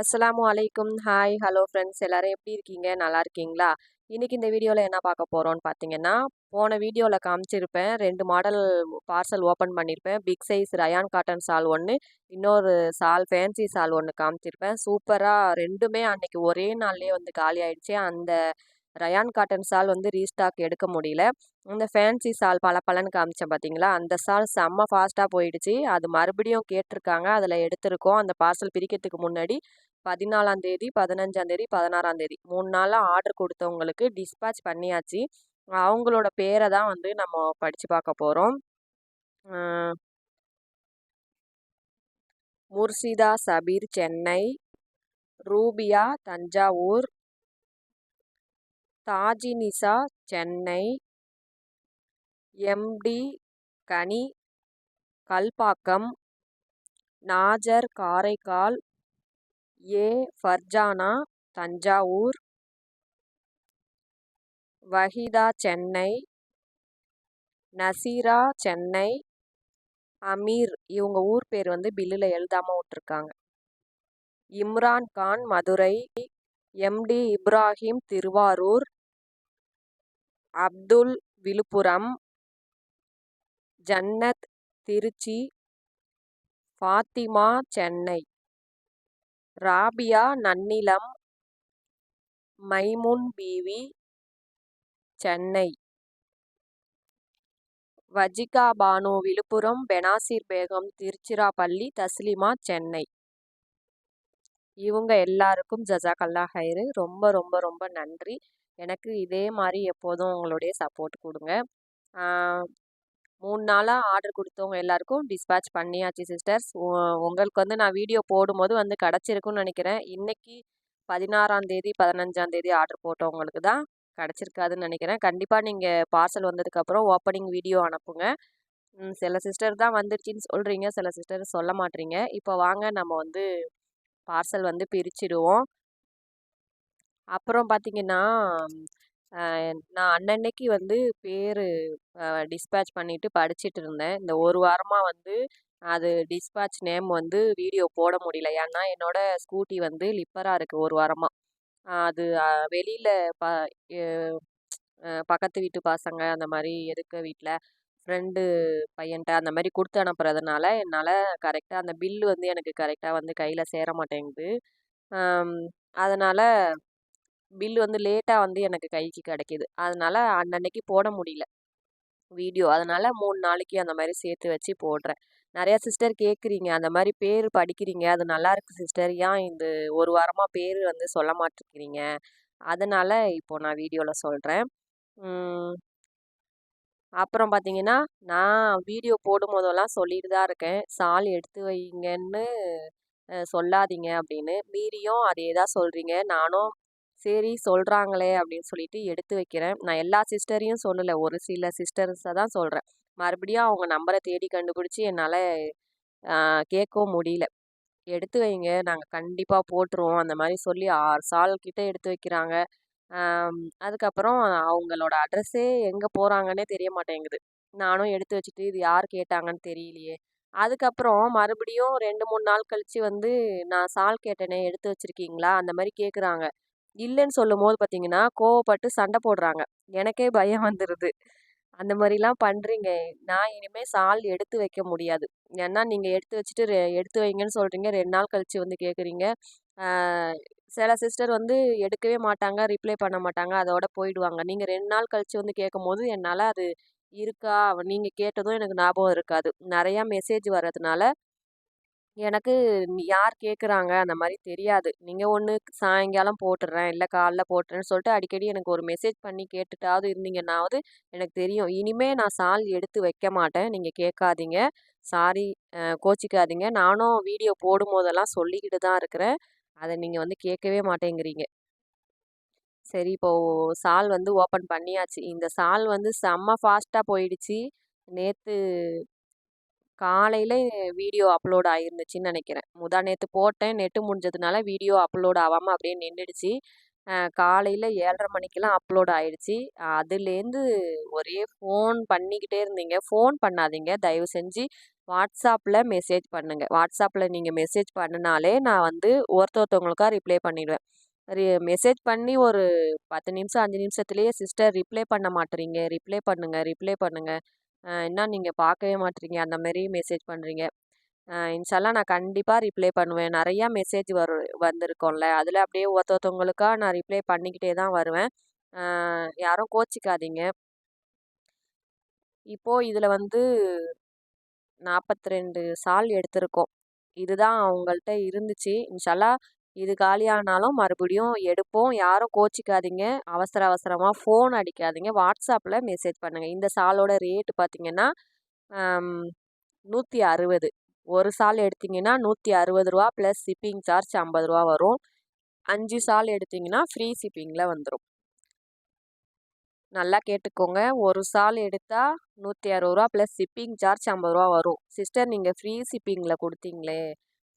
அஸ்ஸலாமு அலைக்கும். Hi hello friends. எல்லாரும் எப்படி இருக்கீங்க? நல்லா இருக்கீங்களா? இன்றைக்கி இந்த வீடியோவில் என்ன பார்க்க போகிறோன்னு பார்த்தீங்கன்னா போன வீடியோவில் காமிச்சிருப்பேன். ரெண்டு மாடல் பார்சல் ஓப்பன் பண்ணியிருப்பேன் big size rayon cotton shawl ஒன்று இன்னொரு சால் ஃபேன்சி சால் ஒன்று காமிச்சிருப்பேன். சூப்பராக ரெண்டுமே அன்னைக்கு ஒரே நாள்லேயே வந்து காலி ஆயிடுச்சு. அந்த ரயான் காட்டன் சால் வந்து ரீஸ்டாக் எடுக்க முடியல. இந்த ஃபேன்சி சால் பல பலன்னு காமிச்சேன் பார்த்தீங்களா? அந்த சால் செம்ம ஃபாஸ்ட்டாக போயிடுச்சு. அது மறுபடியும் கேட்டிருக்காங்க. அதில் எடுத்திருக்கோம். அந்த பார்சல் பிரிக்கிறதுக்கு முன்னாடி பதினாலாம் தேதி பதினஞ்சாம் தேதி பதினாறாம் தேதி. மூணு நாளாக ஆர்டர் கொடுத்தவங்களுக்கு டிஸ்பேச் பண்ணியாச்சு. அவங்களோட பேரை தான் வந்து நம்ம படித்து பார்க்க போகிறோம் முர்ஷிதா சபீர் சென்னை. ரூபியா தஞ்சாவூர். தாஜினிசா சென்னை. எம்டி கனி கல்பாக்கம். நாஜர் காரைக்கால். ஏ. ஃபர்ஜானா தஞ்சாவூர். வஹீதா சென்னை. நசீரா சென்னை. அமீர் இவங்க ஊர் பேர் வந்து பில்லில் எழுதாமல் விட்ருக்காங்க இம்ரான் கான் மதுரை. எம்டி இப்ராஹிம் திருவாரூர். அப்துல் விழுப்புரம். ஜன்னத் திருச்சி. ஃபாத்திமா சென்னை. ராபியா நன்னிலம் மைமுன் பீவி சென்னை. வஜிகா பானு விழுப்புரம் பெனாசிர் பேகம் திருச்சிராப்பள்ளி தஸ்லிமா சென்னை. இவங்க எல்லாருக்கும் ஜசாக்கல்லா ஹைரு ரொம்ப ரொம்ப ரொம்ப நன்றி. எனக்கு இதே மாதிரி எப்போதும் உங்களுடைய சப்போர்ட் கொடுங்க. மூணு நாளாக ஆர்டர் கொடுத்தவங்க எல்லாருக்கும் டிஸ்பேச் பண்ணியாச்சு சிஸ்டர்ஸ் உங்களுக்கு வந்து நான் வீடியோ போடும்போது வந்து கிடச்சிருக்குன்னு நினைக்கிறேன். இன்றைக்கி பதினாறாம் தேதி பதினஞ்சாம் தேதி ஆர்டர் போட்டவங்களுக்கு தான் கிடச்சிருக்காதுன்னு நினைக்கிறேன். கண்டிப்பாக நீங்கள் பார்சல் வந்ததுக்கப்புறம் ஓப்பனிங் வீடியோ அனுப்புங்க. சில சிஸ்டர் தான் வந்துருச்சின்னு சொல்கிறீங்க சில சிஸ்டர் சொல்ல மாட்டீங்க இப்போ வாங்க நம்ம வந்து பார்சல் வந்து பிரிச்சிடுவோம். அப்புறம் பார்த்திங்கன்னா நான் அன்னன்னைக்கு வந்து பேர் டிஸ்பேட்ச் பண்ணிவிட்டு படிச்சுட்டு இருந்தேன். இந்த ஒரு வாரமாக வந்து அது டிஸ்பேட்ச் நேம் வந்து வீடியோ போட முடியல. ஏன்னா என்னோடய ஸ்கூட்டி வந்து லிப்பராக இருக்குது ஒரு வாரமாக அது வெளியில் ப பக்கத்து வீட்டு பசங்க அந்த மாதிரி இருக்க வீட்டில் ஃப்ரெண்டு பையன்ட்ட அந்த மாதிரி கொடுத்து அனுப்புறதுனால என்னால் கரெக்டாக அந்த பில்லு வந்து எனக்கு கரெக்டாக வந்து கையில் சேர மாட்டேங்குது. அதனால் பில் வந்து லேட்டாக வந்து எனக்கு கைக்கு கிடைக்கிது. அதனால் அன்னன்னைக்கு போட முடியல. வீடியோ. அதனால் மூணு நாளைக்கு அந்த மாதிரி சேர்த்து வச்சு போடுறேன். நிறையா சிஸ்டர் கேட்குறீங்க அந்த மாதிரி பேர் படிக்கிறீங்க. அது நல்லா இருக்குது சிஸ்டர். ஏன் இந்த ஒரு வாரமாக பேர் வந்து சொல்ல மாட்டேங்கிறீங்க அதனால் இப்போது நான் வீடியோவில் சொல்கிறேன் அப்புறம் பார்த்தீங்கன்னா நான் வீடியோ போடும் போதெல்லாம் சொல்லிட்டு தான் இருக்கேன். சால் எடுத்து வைங்கன்னு சொல்லாதீங்க அப்படின்னு. மீறியும் அதே தான் சொல்கிறீங்க நானும் சரி சொல்கிறாங்களே அப்படின்னு சொல்லிட்டு எடுத்து வைக்கிறேன். நான் எல்லா சிஸ்டரையும் சொல்லலை. ஒரு சில சிஸ்டர்ஸை தான் சொல்கிறேன் மறுபடியும் அவங்க நம்பரை தேடி கண்டுபிடிச்சி என்னால் கேட்கவும் முடியல. எடுத்து வைங்க. நாங்கள் கண்டிப்பாக போட்டுருவோம். அந்த மாதிரி சொல்லி ஆறு சால் கிட்டே எடுத்து வைக்கிறாங்க. அதுக்கப்புறம் அவங்களோட அட்ரஸே எங்கே போகிறாங்கன்னே தெரிய மாட்டேங்குது நானும் எடுத்து வச்சுட்டு இது யார் கேட்டாங்கன்னு தெரியலையே. அதுக்கப்புறம் மறுபடியும் ரெண்டு மூணு நாள் கழித்து வந்து நான் சால் கேட்டேனே எடுத்து வச்சுருக்கீங்களா? அந்த மாதிரி கேட்குறாங்க இல்லைன்னு சொல்லும் போது பார்த்தீங்கன்னா கோவப்பட்டு சண்டை போடுறாங்க. எனக்கே பயம் வந்துடுது அந்த மாதிரிலாம் பண்ணுறீங்க நான் இனிமேல் சால் எடுத்து வைக்க முடியாது. ஏன்னா நீங்கள் எடுத்து வச்சுட்டு ரெ எடுத்து வைங்கன்னு சொல்கிறீங்க ரெண்டு நாள் கழித்து வந்து கேட்குறீங்க. சில சிஸ்டர் வந்து எடுக்கவே மாட்டாங்க ரிப்ளை பண்ண மாட்டாங்க. அதோட போயிடுவாங்க. நீங்கள் ரெண்டு நாள் கழித்து வந்து கேட்கும் போது என்னால் அது இருக்கா? நீங்கள் கேட்டதும் எனக்கு ஞாபகம் இருக்காது. நிறையா மெசேஜ் வர்றதுனால எனக்கு யார் கேட்குறாங்க? அந்த மாதிரி தெரியாது. நீங்கள் ஒன்று சாயங்காலம் போட்டுடுறேன் இல்லை காலைல போட்டுறேன்னு சொல்லிட்டு அடிக்கடி எனக்கு ஒரு மெசேஜ் பண்ணி கேட்டுட்டாவது இருந்தீங்கன்னாவது எனக்கு தெரியும். இனிமேல் நான் சால் எடுத்து வைக்க மாட்டேன். நீங்கள் கேட்காதீங்க. சாரி கோச்சிக்காதீங்க. நானும் வீடியோ போடும் போதெல்லாம் சொல்லிக்கிட்டு தான் இருக்கிறேன். அதை நீங்கள் வந்து கேட்கவே மாட்டேங்கிறீங்க. சரி இப்போது சால் வந்து ஓப்பன் பண்ணியாச்சு. இந்த சால் வந்து செம்ம ஃபாஸ்ட்டாக போயிடுச்சு. நேற்று காலையில் வீடியோ அப்லோட் ஆகிருந்துச்சின்னு நினைக்கிறேன். முதா நேற்று போட்டேன். நெட்டு முடிஞ்சதுனால வீடியோ அப்லோட் ஆகாமல் அப்படியே நின்றுடுச்சு காலையில் ஏழரை மணிக்கெலாம் அப்லோட் ஆயிடுச்சு அதுலேருந்து ஒரே ஃபோன் பண்ணிக்கிட்டே இருந்தீங்க. ஃபோன் பண்ணாதீங்க. தயவு செஞ்சு வாட்ஸ்அப்பில் மெசேஜ் பண்ணுங்கள் வாட்ஸ்அப்பில் நீங்கள் மெசேஜ் பண்ணினாலே நான் வந்து ஒருத்த ஒருத்தவங்களுக்காக ரிப்ளை பண்ணிவிடுவேன் ரி மெசேஜ் பண்ணி ஒரு பத்து நிமிஷம் அஞ்சு நிமிஷத்துலேயே சிஸ்டர் ரிப்ளை பண்ண மாட்டேறீங்க. ரிப்ளை பண்ணுங்கள் ரிப்ளை பண்ணுங்கள் என்ன நீங்கள் பார்க்கவே மாட்டீங்க. அந்த மாரி மெசேஜ் பண்ணுறீங்க இன்ஷால்லாம் நான் கண்டிப்பாக ரிப்ளை பண்ணுவேன். நிறையா மெசேஜ் வரும் வந்திருக்கோம்ல. அதில் அப்படியே ஒருத்த ஒருத்தவங்களுக்காக நான் ரிப்ளை பண்ணிக்கிட்டே தான் வருவேன். யாரும் கோச்சிக்காதீங்க. இப்போது இதில் வந்து நாற்பத்தி ரெண்டு சால் எடுத்திருக்கோம். இதுதான் அவங்கள்ட்ட இருந்துச்சு. இன்ஷால்லா இது காலியானாலும் மறுபடியும் எடுப்போம். யாரும் கோச்சிக்காதீங்க. அவசர அவசரமாக ஃபோன் அடிக்காதீங்க. வாட்ஸ்அப்பில் மெசேஜ் பண்ணுங்கள் இந்த சாலோட ரேட்டு பார்த்திங்கன்னா நூற்றி அறுபது ஒரு சால் எடுத்திங்கன்னா நூற்றி அறுபது ரூபா ப்ளஸ் ஷிப்பிங் சார்ஜ் ஐம்பது ரூபா வரும். அஞ்சு சால் எடுத்திங்கன்னா ஃப்ரீ ஷிப்பிங்கில் வந்துடும் நல்லா கேட்டுக்கோங்க. ஒரு சால் எடுத்தால் நூற்றி அறுபது ரூபா ப்ளஸ் ஷிப்பிங் சார்ஜ் ஐம்பது ரூபா வரும். சிஸ்டர் நீங்கள் ஃப்ரீ ஷிப்பிங்கில் கொடுத்தீங்களே.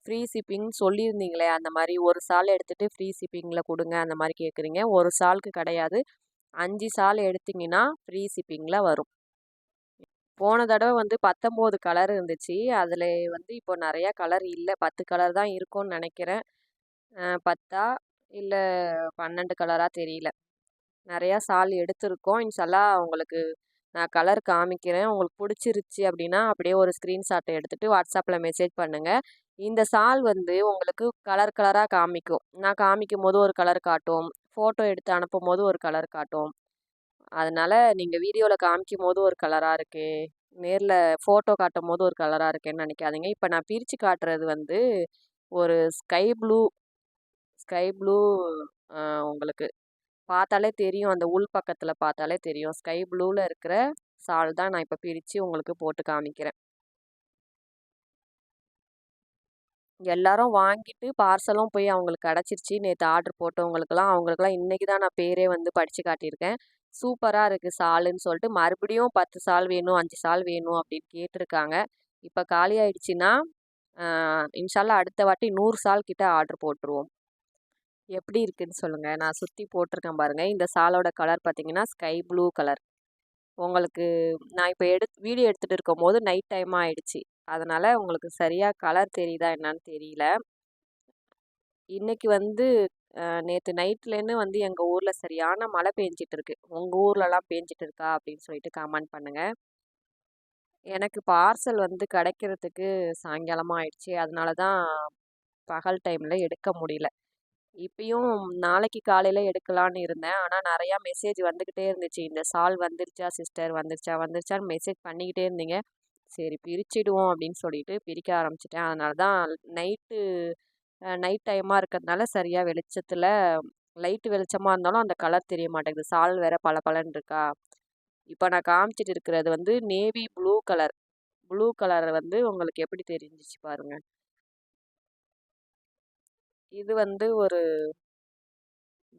ஃப்ரீ ஷிப்பிங் சொல்லியிருந்தீங்களே அந்த மாதிரி ஒரு சால் எடுத்துகிட்டு ஃப்ரீ ஷிப்பிங்கில் கொடுங்க அந்த மாதிரி கேட்குறீங்க. ஒரு சாலுக்கு கிடையாது. அஞ்சு சால் எடுத்திங்கன்னா ஃப்ரீ ஷிப்பிங்கில் வரும். போன தடவை வந்து பத்தொம்போது கலர் இருந்துச்சு. அதில் வந்து இப்போ நிறையா கலர் இல்லை. பத்து கலர் தான் இருக்கும்னு நினைக்கிறேன். பத்தா இல்லை பன்னெண்டு கலராக தெரியல. நிறையா சால் எடுத்திருக்கோம். இன்ஷால்லா உங்களுக்கு நான் கலர் காமிக்கிறேன். உங்களுக்கு பிடிச்சிருச்சு அப்படின்னா அப்படியே ஒரு ஸ்க்ரீன்ஷாட்டை எடுத்துகிட்டு வாட்ஸ்அப்பில் மெசேஜ் பண்ணுங்கள் இந்த சால் வந்து உங்களுக்கு கலர் கலராக காமிக்கும். நான் காமிக்கும் போது ஒரு கலர் காட்டும். ஃபோட்டோ எடுத்து அனுப்பும் போது ஒரு கலர் காட்டும். அதனால் நீங்கள் வீடியோவில் காமிக்கும் போது ஒரு கலராக இருக்கே. நேரில் ஃபோட்டோ காட்டும் போது ஒரு கலராக இருக்கேன்னு நினைக்காதீங்க. இப்போ நான் பிரித்து காட்டுறது வந்து ஒரு ஸ்கை ப்ளூ ஸ்கை ப்ளூ உங்களுக்கு பார்த்தாலே தெரியும். அந்த உள் பக்கத்தில் பார்த்தாலே தெரியும். ஸ்கை ப்ளூவில் இருக்கிற சால் தான் நான் இப்போ பிரித்து உங்களுக்கு போட்டு காமிக்கிறேன். எல்லாரும் வாங்கிட்டு பார்சலும் போய் அவங்களுக்கு கிடச்சிருச்சு. நேற்று ஆர்டர் போட்டவங்களுக்கெல்லாம் அவங்களுக்கெல்லாம் இன்றைக்கி தான் நான் பேரே வந்து படித்து காட்டியிருக்கேன். சூப்பராக இருக்குது சாலுன்னு சொல்லிட்டு மறுபடியும் பத்து சால் வேணும் அஞ்சு சால் வேணும் அப்படின்னு கேட்டிருக்காங்க. இப்போ காலி ஆயிடுச்சுன்னா அடுத்த வாட்டி நூறு சால் கிட்ட ஆர்டர் போட்டுருவோம். எப்படி இருக்குன்னு சொல்லுங்கள் நான் சுற்றி போட்டிருக்கேன் பாருங்கள் இந்த சாலோட கலர் பார்த்தீங்கன்னா ஸ்கை ப்ளூ கலர். உங்களுக்கு நான் இப்போ எடு வீடியோ எடுத்துகிட்டு இருக்கும் போது நைட் டைம் ஆகிடுச்சி அதனால் உங்களுக்கு சரியாக கலர் தெரியுதா என்னான்னு தெரியல. இன்றைக்கி வந்து நேற்று நைட்லேருந்து வந்து எங்கள் ஊரில் சரியான மழை பெஞ்சிட்டு இருக்கு. உங்கள் ஊர்லலாம் பெஞ்சிட்டு இருக்கா? அப்படின்னு சொல்லிட்டு கமெண்ட் பண்ணுங்கள் எனக்கு பார்சல் வந்து கிடைக்கிறதுக்கு சாயங்காலமாக ஆயிடுச்சு. அதனால தான் பகல் டைமில் எடுக்க முடியல. இப்பயும் நாளைக்கு காலையில் எடுக்கலான்னு இருந்தேன். ஆனால் நிறையா மெசேஜ் வந்துக்கிட்டே இருந்துச்சு. இந்த சால் வந்துருச்சா சிஸ்டர் வந்துருச்சா வந்துருச்சான்னு மெசேஜ் பண்ணிக்கிட்டே இருந்தீங்க. சரி பிரிச்சிடுவோம் அப்படின்னு சொல்லிட்டு பிரிக்க ஆரம்பிச்சிட்டேன். அதனால தான் நைட்டு நைட் டைமாக இருக்கிறதுனால சரியாக வெளிச்சத்தில் லைட்டு வெளிச்சமாக இருந்தாலும் அந்த கலர் தெரிய மாட்டேங்குது. சால் வேற பல பலன் இருக்கா? இப்போ நான் காமிச்சிட்டு இருக்கிறது வந்து navy blue colour blue colour வந்து உங்களுக்கு எப்படி தெரிஞ்சிச்சு பாருங்கள் இது வந்து ஒரு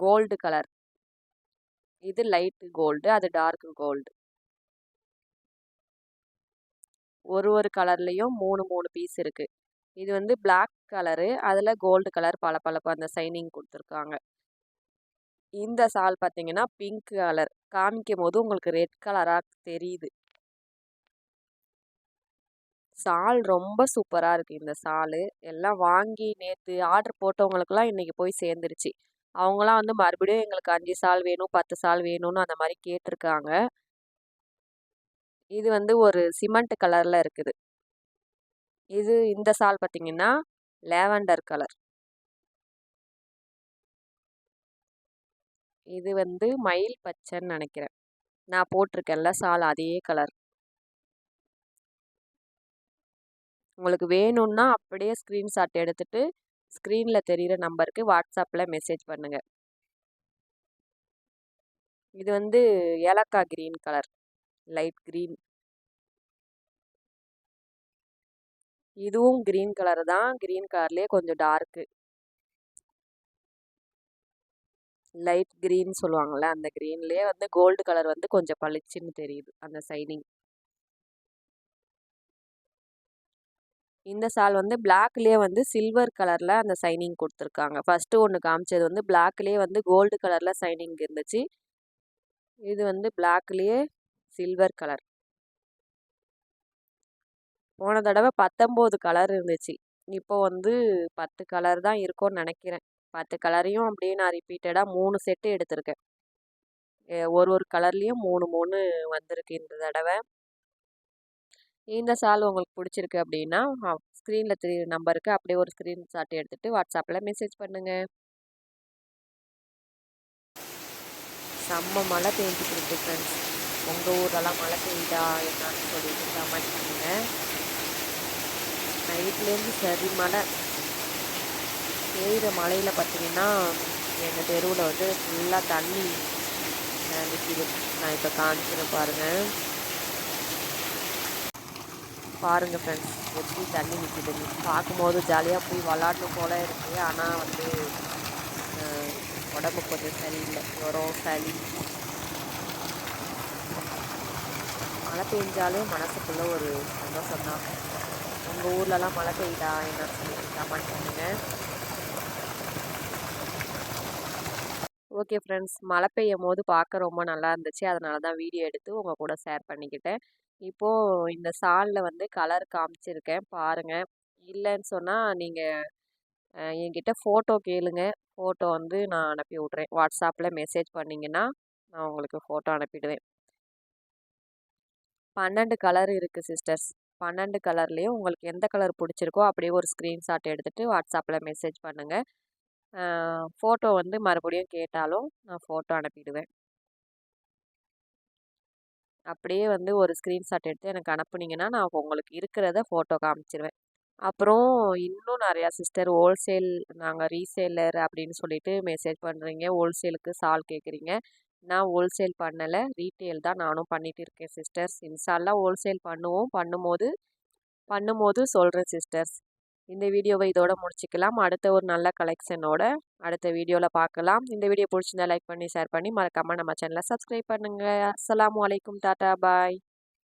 கோல்டு கலர். இது லைட் கோல்டு அது டார்க் கோல்டு. ஒரு ஒரு கலர்லேயும் மூணு மூணு பீஸ் இருக்குது இது வந்து பிளாக் கலரு அதில் கோல்டு கலர் பல பழப்பு அந்த சைனிங் கொடுத்துருக்காங்க. இந்த சால் பார்த்தீங்கன்னா பிங்க் கலர். காமிக்கும் போது உங்களுக்கு ரெட் கலராக தெரியுது. சால் ரொம்ப சூப்பராக இருக்குது இந்த சால். எல்லாம் வாங்கி நேற்று ஆர்டர் போட்டவங்களுக்கெல்லாம் இன்றைக்கி போய் சேர்ந்துருச்சு. அவங்களாம் வந்து மறுபடியும் எங்களுக்கு அஞ்சு சால் வேணும் பத்து சால் வேணும்னு அந்த மாதிரி கேட்டிருக்காங்க. இது வந்து ஒரு சிமெண்ட் கலரில் இருக்குது. இது இந்த சால் பார்த்திங்கன்னா லேவண்டர் கலர். இது வந்து மயில் பச்சைன்னு நினைக்கிறேன். நான் போட்டிருக்கேன்ல சால் அதே கலர். உங்களுக்கு வேணும்னா அப்படியே ஸ்க்ரீன்ஷாட் எடுத்துகிட்டு ஸ்க்ரீனில் தெரிகிற நம்பருக்கு வாட்ஸ்அப்பில் மெசேஜ் பண்ணுங்கள் இது வந்து ஏலக்காய் க்ரீன் கலர் லைட் க்ரீன் இதுவும் க்ரீன் கலர் தான். க்ரீன் கலர்லேயே கொஞ்சம் டார்க்கு லைட் க்ரீன் சொல்லுவாங்கள்ல அந்த க்ரீன்லேயே வந்து கோல்டு கலர் வந்து கொஞ்சம் பளிச்சுன்னு தெரியுது அந்த சைனிங் இந்த சால் வந்து பிளாக்லேயே வந்து சில்வர் கலரில் அந்த சைனிங் கொடுத்துருக்காங்க. ஃபஸ்ட்டு ஒன்று காமிச்சது வந்து பிளாக்லேயே வந்து கோல்டு கலரில் சைனிங் இருந்துச்சு. இது வந்து பிளாக்லேயே சில்வர் கலர். போன தடவை பத்தொம்போது கலர் இருந்துச்சு. இப்போ வந்து பத்து கலர் தான் இருக்கும்னு நினைக்கிறேன். பத்து கலரையும் அப்படியே நான் ரிப்பீட்டடாக மூணு செட்டு எடுத்திருக்கேன். ஒரு ஒரு கலர்லேயும் மூணு மூணு வந்திருக்கு இந்த தடவை. இந்த சால் உங்களுக்கு பிடிச்சிருக்கு அப்படின்னா ஸ்க்ரீனில் தெரியுற நம்பருக்கு அப்படியே ஒரு ஸ்க்ரீன்ஷாட் எடுத்துகிட்டு வாட்ஸ்அப்பில் மெசேஜ் பண்ணுங்கள் செம்ம மழை பெஞ்சிட்டு இருக்கு ஃப்ரெண்ட்ஸ் உங்கள் ஊரெல்லாம் மழை பெய்யுதா என்னன்னு சொல்லிட்டு கமெண்ட் பண்ணுங்கள் நைட்லேருந்து சரி மழை. பெய்கிற மழையில் பார்த்தீங்கன்னா எங்கள் தெருவில் வந்து ஃபுல்லாக தண்ணி நிற்கிது நான் இப்போ காமிக்கிறேன் பாருங்கள் பாருங்கள் ஃப்ரெண்ட்ஸ் எப்படி தண்ணி நிற்கிதுன்னு பார்க்கும்போது ஜாலியாக போய் விளாட்ணும் போல இருக்குது ஆனால் வந்து உடம்பு கொஞ்சம் சரியில்லை. ஜுரம் சளி. மழை பெஞ்சாலே மனசுக்குள்ளே ஒரு சந்தோஷம் தான் உங்கள் ஊர்லலாம் மழை பெய்யுதா? என்ன சொல்லி கமெண்ட் பண்ணுங்கள் ஓகே ஃப்ரெண்ட்ஸ் மழை பெய்யும் போது பார்க்க ரொம்ப நல்லா இருந்துச்சு. அதனால தான் வீடியோ எடுத்து உங்கள் கூட ஷேர் பண்ணிக்கிட்டேன். இப்போது இந்த சாலில் வந்து கலர் காமிச்சிருக்கேன் பாருங்கள் இல்லைன்னு சொன்னால் நீங்கள் என்கிட்ட ஃபோட்டோ கேளுங்க. ஃபோட்டோ வந்து நான் அனுப்பி விட்றேன். வாட்ஸ்அப்பில் மெசேஜ் பண்ணிங்கன்னா நான் உங்களுக்கு ஃபோட்டோ அனுப்பிடுவேன். பன்னெண்டு கலர் இருக்குது சிஸ்டர்ஸ். பன்னெண்டு கலர்லேயும் உங்களுக்கு எந்த கலர் பிடிச்சிருக்கோ அப்படியே ஒரு ஸ்க்ரீன்ஷாட் எடுத்துகிட்டு வாட்ஸ்அப்பில் மெசேஜ் பண்ணுங்கள் ஃபோட்டோ வந்து மறுபடியும் கேட்டாலும் நான் ஃபோட்டோ அனுப்பிடுவேன். அப்படியே வந்து ஒரு ஸ்க்ரீன்ஷாட் எடுத்து எனக்கு அனுப்புனீங்கன்னா நான் உங்களுக்கு இருக்கிறத ஃபோட்டோ காமிச்சிருவேன். அப்புறம் இன்னும் நிறையா சிஸ்டர் ஹோல்சேல் நாங்கள் ரீசேலர் அப்படின்னு சொல்லிட்டு மெசேஜ் பண்ணுறீங்க ஹோல்சேலுக்கு சால் கேட்குறீங்க. நான் ஹோல்சேல் பண்ணலை. ரீட்டெயில் தான் நானும் பண்ணிகிட்டு இருக்கேன் சிஸ்டர்ஸ் இன்ஷால்லாம் ஹோல்சேல் பண்ணுவோம். பண்ணும்போது பண்ணும்போது சொல்கிறேன் சிஸ்டர்ஸ் இந்த வீடியோவை இதோட முடிச்சுக்கலாம். அடுத்த ஒரு நல்ல கலெக்ஷனோட அடுத்த வீடியோவில் பார்க்கலாம் இந்த வீடியோ பிடிச்சிருந்தா லைக் பண்ணி ஷேர் பண்ணி மறக்காமல் நம்ம சேனலை சப்ஸ்கிரைப் பண்ணுங்கள் அஸ்லாம் வலைக்கும் டாட்டா பாய்.